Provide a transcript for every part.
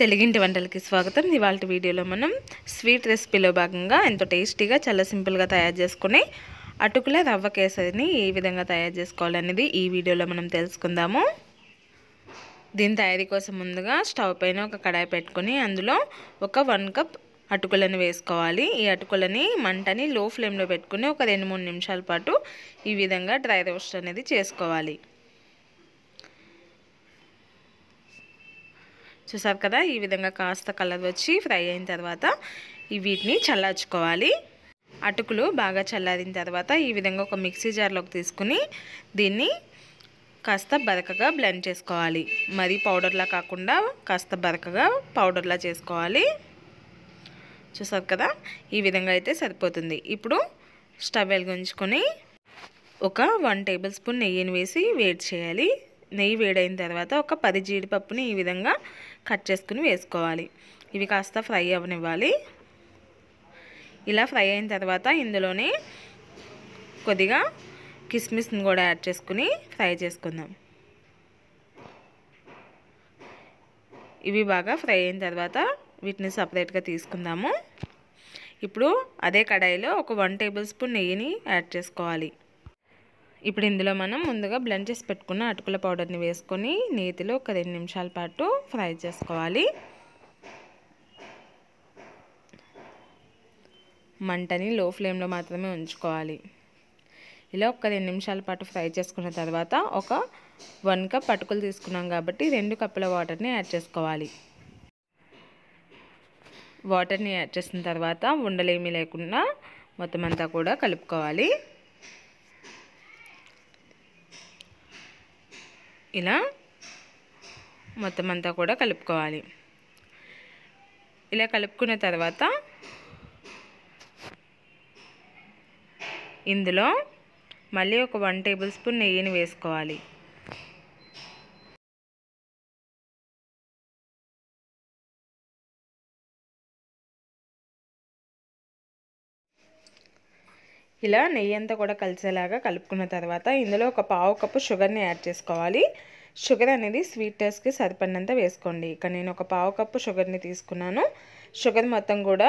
తెలుగింటి వంటలకి స్వాగతం. ఇవాళ వీడియోలో మనం స్వీట్ రెసిపీలో భాగంగా ఎంతో టేస్టీగా చాలా సింపుల్గా తయారు చేసుకుని అటుకుల రవ్వ కేసరిని ఏ విధంగా తయారు చేసుకోవాలనేది ఈ వీడియోలో మనం తెలుసుకుందాము. దీని తయారీ కోసం ముందుగా స్టవ్ పైన ఒక కడాయి పెట్టుకొని అందులో ఒక వన్ కప్ అటుకులను వేసుకోవాలి. ఈ అటుకులని మంటని లో ఫ్లేమ్లో పెట్టుకుని ఒక రెండు మూడు నిమిషాల పాటు ఈ విధంగా డ్రై రోస్ట్ అనేది చేసుకోవాలి. చూసారు కదా? ఈ విధంగా కాస్త కలర్ వచ్చి ఫ్రై అయిన తర్వాత వీటిని చల్లార్చుకోవాలి. అటుకులు బాగా చల్లారిన తర్వాత ఈ విధంగా ఒక మిక్సీ జార్లోకి తీసుకుని దీన్ని కాస్త బరకగా బ్లెండ్ చేసుకోవాలి. మరీ పౌడర్లా కాకుండా కాస్త బరకగా పౌడర్లా చేసుకోవాలి. చూసారు కదా? ఈ విధంగా అయితే సరిపోతుంది. ఇప్పుడు స్టవ్ వెలిగించుకొని ఒక వన్ టేబుల్ స్పూన్ నెయ్యిని వేసి వేడి చేయాలి. నెయ్యి వేడైన తర్వాత ఒక పది జీడిపప్పుని ఈ విధంగా కట్ చేసుకుని వేసుకోవాలి. ఇవి కాస్త ఫ్రై అవ్వనివ్వాలి ఇలా ఫ్రై అయిన తర్వాత ఇందులోనే కొద్దిగా కిస్మిస్ని కూడా యాడ్ చేసుకుని ఫ్రై చేసుకుందాం. ఇవి బాగా ఫ్రై అయిన తర్వాత వీటిని సపరేట్గా తీసుకుందాము. ఇప్పుడు అదే కడాయిలో ఒక వన్ టేబుల్ స్పూన్ నెయ్యిని యాడ్ చేసుకోవాలి. ఇప్పుడు ఇందులో మనం ముందుగా బ్లెండ్ చేసి పెట్టుకున్న అటుకుల పౌడర్ని వేసుకొని నేతిలో ఒక రెండు నిమిషాల పాటు ఫ్రై చేసుకోవాలి. మంటని లో ఫ్లేమ్లో మాత్రమే ఉంచుకోవాలి. ఇలా ఒక రెండు నిమిషాల పాటు ఫ్రై చేసుకున్న తర్వాత ఒక వన్ కప్ అటుకులు తీసుకున్నాం కాబట్టి రెండు కప్పుల వాటర్ని యాడ్ చేసుకోవాలి. వాటర్ని యాడ్ చేసిన తర్వాత ఉండలేమీ లేకుండా మొత్తం అంతా కూడా కలుపుకోవాలి. ఇలా మొత్తం అంతా కూడా కలుపుకోవాలి. ఇలా కలుపుకున్న తర్వాత ఇందులో మళ్ళీ ఒక వన్ టేబుల్ స్పూన్ నెయ్యిని వేసుకోవాలి. ఇలా నెయ్యి అంతా కూడా కలిసేలాగా కలుపుకున్న తర్వాత ఇందులో ఒక పావు కప్పు షుగర్ని యాడ్ చేసుకోవాలి. షుగర్ అనేది స్వీట్ టేస్ట్కి సరిపడినంత వేసుకోండి. ఇక నేను ఒక పావు కప్పు షుగర్ని తీసుకున్నాను. షుగర్ మొత్తం కూడా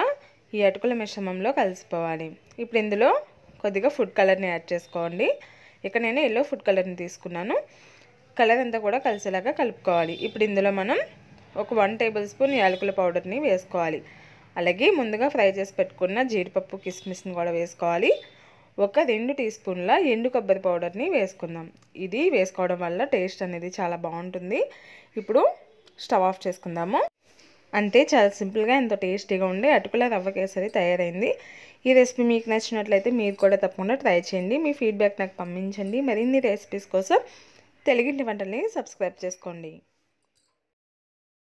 ఈ అటుకుల మిశ్రమంలో కలిసిపోవాలి. ఇప్పుడు ఇందులో కొద్దిగా ఫుడ్ కలర్ని యాడ్ చేసుకోండి. ఇక నేను ఎల్లో ఫుడ్ కలర్ని తీసుకున్నాను. కలర్ అంతా కూడా కలిసేలాగా కలుపుకోవాలి. ఇప్పుడు ఇందులో మనం ఒక వన్ టేబుల్ స్పూన్ యాలకుల పౌడర్ని వేసుకోవాలి. అలాగే ముందుగా ఫ్రై చేసి పెట్టుకున్న జీడిపప్పు కిస్మిస్ని కూడా వేసుకోవాలి. ఒక రెండు టీ స్పూన్ల ఎండు కొబ్బరి పౌడర్ని వేసుకుందాం. ఇది వేసుకోవడం వల్ల టేస్ట్ అనేది చాలా బాగుంటుంది. ఇప్పుడు స్టవ్ ఆఫ్ చేసుకుందాము. అంతే చాలా సింపుల్గా ఎంతో టేస్టీగా ఉండే అటుకుల రవ్వ కేసరి తయారైంది. ఈ రెసిపీ మీకు నచ్చినట్లయితే మీరు కూడా తప్పకుండా ట్రై చేయండి. మీ ఫీడ్బ్యాక్ నాకు పంపించండి. మరిన్ని రెసిపీస్ కోసం తెలుగింటి వంటల్ని సబ్స్క్రైబ్ చేసుకోండి.